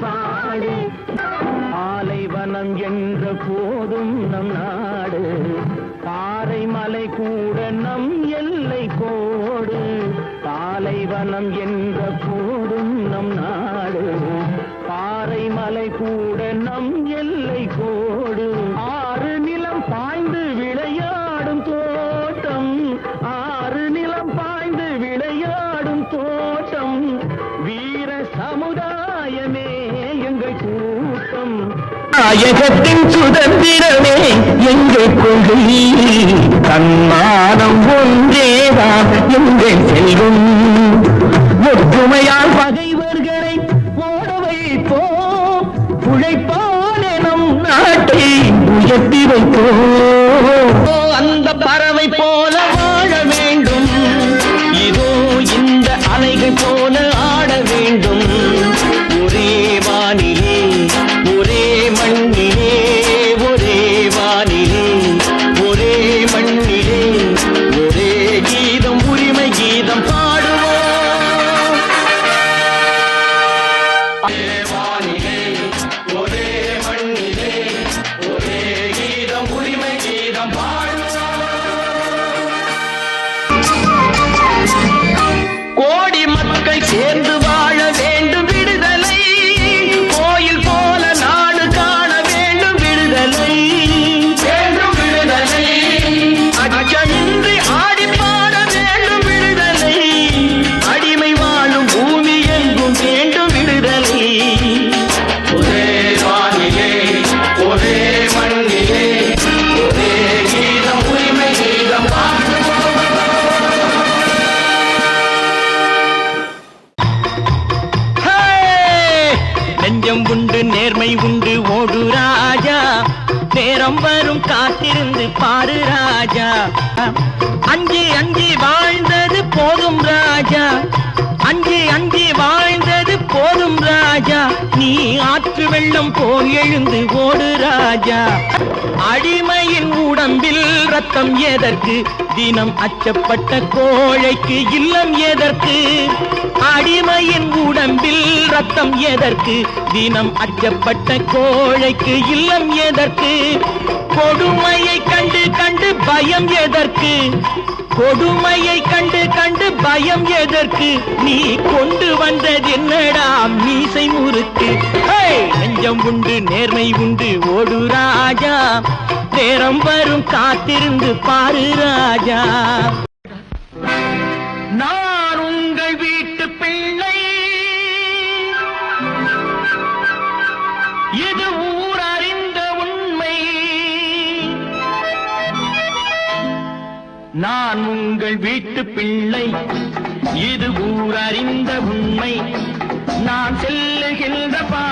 பாடு ஆலைவனம் என்ற போதும் நம் நாடு. பாறை மலை கூட நம் எல்லை கோடு. பாலைவனம் என்ற போதும் நம் நாடு. பாறை மலை கூட நம் எல்லை கோடு. ஆறு நிலம் பாய்ந்து விளையாடும் தோட்டம். ஆறு நிலம் பாய்ந்து விளையாடும் தோட்டம் நாயகத்தின் சுதந்திரமே எங்கள் கொள்கை தன்மானம் ஒன்றேதான் எங்கள் செல்வம் ஒற்றுமையால் பகைவர்களை ஓட வைப்போம். உழைப்பாலே நம் நாட்டை உயர்த்தி வைப்போம். அந்த பறவை போல Yeah, நெஞ்சம் உண்டு நேர்மை உண்டு ஓடு ராஜா. நேரம் வரும் காத்திருந்து பாரு ராஜா. அஞ்சு அஞ்சு வாழ்ந்தது போதும் ராஜா. வெள்ளம் போல் எழுந்து ஓடு ராஜா. அடிமையின் உடம்பில் ரத்தம் எதற்கு? தினம் அச்சப்பட்ட கோழைக்கு இல்லம் எதற்கு? அடிமையின் உடம்பில் ரத்தம் எதற்கு? தினம் அச்சப்பட்ட கோழைக்கு இல்லம் எதற்கு? கொடுமையை கண்டு கண்டு பயம் எதற்கு? கொடுமையை கண்டு பயம் எதற்கு? நீ கொண்டு வந்தது என்னடா மீசை முறுக்கு. நெஞ்சம் உண்டு நேர்மை உண்டு ஓடு ராஜா. நேரம் வரும் காத்திருந்து பாரு ராஜா. நான் உங்கள் வீட்டு பிள்ளை. இது நான் உங்கள் வீட்டு பிள்ளை. இது ஊர் அறிந்த உண்மை. நான் செல்லுகின்ற பா